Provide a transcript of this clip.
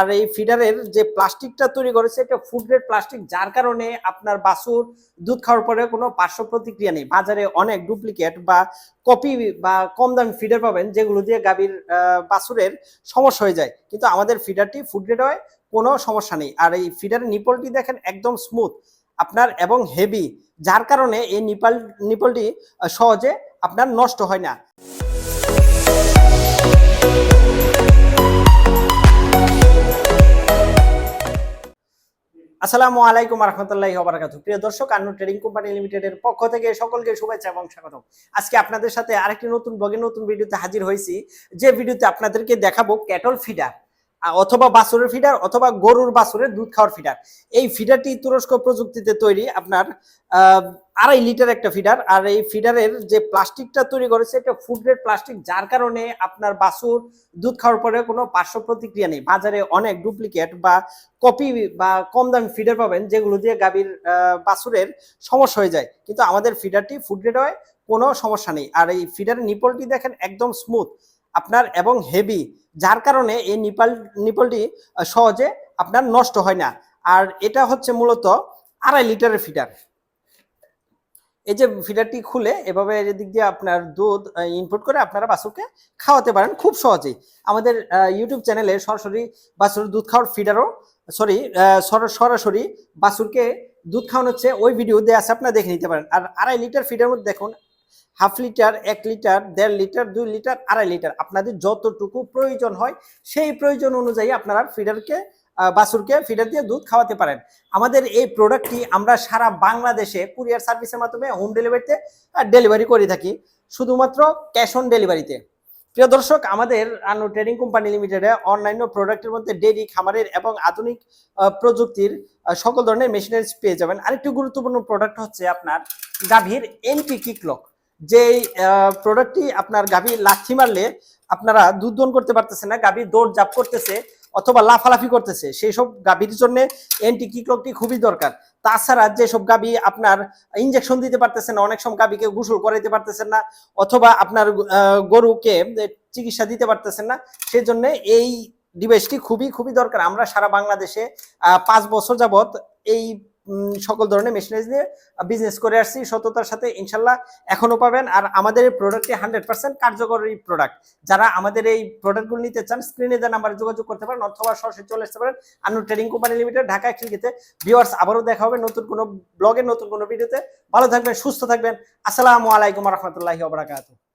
আর এই ফিডারের যে প্লাস্টিকটা তৈরি করেছে এটা ফুড গ্রেড প্লাস্টিক যার কারণে আপনার বাছুর দুধ খাওয়ার পরে কোনো পার্শ্ব প্রতিক্রিয়া নেই। বাজারে অনেক ডুপ্লিকেট বা কপি বা কম দামি ফিডার পাবেন যেগুলো দিয়ে গাভীর আহ, বাছুরের সমস্যা হয়ে যায়। কিন্তু আমাদের ফিডারটি ফুড গ্রেড হয় কোনো সমস্যা নেই। আর এই ফিডারের নিপলটি দেখেন একদম স্মুথ আপনার এবং হেভি যার কারণে এই নিপাল নিপলটি সহজে আপনার নষ্ট হয় না। আসসালামু আলাইকুম রহমতুল্লাহ ওবারাকাতু প্রিয় দর্শক আন্নু ট্রেডিং কোম্পানি লিমিটেডের পক্ষ থেকে সকলকে শুভেচ্ছা এবং স্বাগত আজকে আপনাদের সাথে আরেকটি নতুন বগে নতুন ভিডিওতে হাজির হয়েছি। যে ভিডিওতে আপনাদেরকে দেখাবো ক্যাটল ফিডার। অথবা বাছুরের ফিডার অথবা গরুর বাছুরের দুধ খাওয়ার ফিডার। এই ফিডারটি তুরস্ক প্রযুক্তিতে তৈরি। আপনার আড়াই লিটার একটা ফিডার। আর এই ফিডারের যে প্লাস্টিকটা তৈরি করেছে এটা ফুড গ্রেড প্লাস্টিক, যার কারণে আপনার বাছুর দুধ খাওয়ার পরে কোনো পার্শ্ব প্রতিক্রিয়া নেই। বাজারে অনেক ডুপ্লিকেট বা কপি বা কম দামি ফিডার পাবেন, যেগুলো দিয়ে গাভীর বাছুরের সমস্যা হয়ে যায়। কিন্তু আমাদের ফিডারটি ফুড গ্রেড হয়, কোনো সমস্যা নেই। আর এই ফিডারের নিপলটি দেখেন একদম স্মুথ আপনার এবং হেভি যার কারণে এই নিপাল নিপলটি সহজে আপনার নষ্ট হয় না। আর এটা হচ্ছে মূলত আড়াই লিটারের ফিডার এই যে ফিডারটি খুলে এভাবে এদিক দিয়ে আপনার দুধ ইনপুট করে আপনারা বাছুরকে খাওয়াতে পারেন খুব সহজেই। আমাদের ইউটিউব চ্যানেলে সরাসরি বাছুর দুধ খাওয়ার ফিডারও সরি, সরাসরি বাছুরকে দুধ খাওয়ানো হচ্ছে ওই ভিডিও দেওয়া আছে, আপনারা দেখে নিতে পারেন। আর আড়াই লিটার ফিডার মধ্যে দেখুন হাফ লিটার এক লিটার দেড় লিটার দুই লিটার আড়াই লিটার। আপনাদের যতটুকু প্রয়োজন হয় সেই প্রয়োজন অনুযায়ী আপনারা ফিডারকে আহ, বাছুরকে ফিডার দিয়ে দুধ খাওয়াতে পারেন। আমাদের এই প্রোডাক্টটি আমরা সারা বাংলাদেশে কুরিয়ার সার্ভিসের মাধ্যমে হোম ডেলিভারিতে ডেলিভারি করে থাকি। শুধুমাত্র ক্যাশ অন ডেলিভারিতে। প্রিয় দর্শক আমাদের আনু ট্রেডিং কোম্পানি লিমিটেডে অনলাইন প্রোডাক্টের মধ্যে ডেরি খামারের এবং আধুনিক প্রযুক্তির সকল ধরনের মেশিনারিজ পেয়ে যাবেন। আরেকটি গুরুত্বপূর্ণ প্রোডাক্ট হচ্ছে আপনার গাভীর এন্টি কিকলক। যে প্রোডাক্টটি আপনার গাভী লাথি মারলে আপনারা দুধ দন করতে পারতেছে না, গাভী দৌড় জাপ করতেছে অথবা লাফালাফি করতেছে। সেই সব গাভীর জন্য এন্টি কিকলকটি খুবই দরকার। তাছাড়া যেসব গাভী আপনার ইনজেকশন দিতে পারতেছেন না, অনেক সময় গাভীকে গোসল করাইতে পারতেছেন না, অথবা আপনার গরুকে চিকিৎসা দিতে পারতেছেন না সেই জন্য এই ডিভাইসটি খুবই খুবই দরকার। আমরা সারা বাংলাদেশে পাঁচ বছর যাবত এই সকল ধরনের মেশিনারিজ নিয়ে বিজনেস করে আসছি। সততার সাথে ইনশাল্লাহ এখনও পাবেন। আর আমাদের এই প্রোডাক্টটি হান্ড্রেড পার্সেন্ট কার্যকরী প্রোডাক্ট যারা আমাদের এই প্রোডাক্টগুলো নিতে চান স্ক্রিনে দেওয়া নাম্বারে যোগাযোগ করতে পারেন অথবা সরাসরি চলে আসতে পারেন। Anu trading company limited Dhaka খিলকিতে viewers আবারও দেখা হবে নতুন কোনো ব্লগের নতুন কোনো ভিডিওতে ভালো থাকবেন, সুস্থ থাকবেন। আসসালামু আলাইকুম রহমতুল্লাহি ওবরাকাতুহ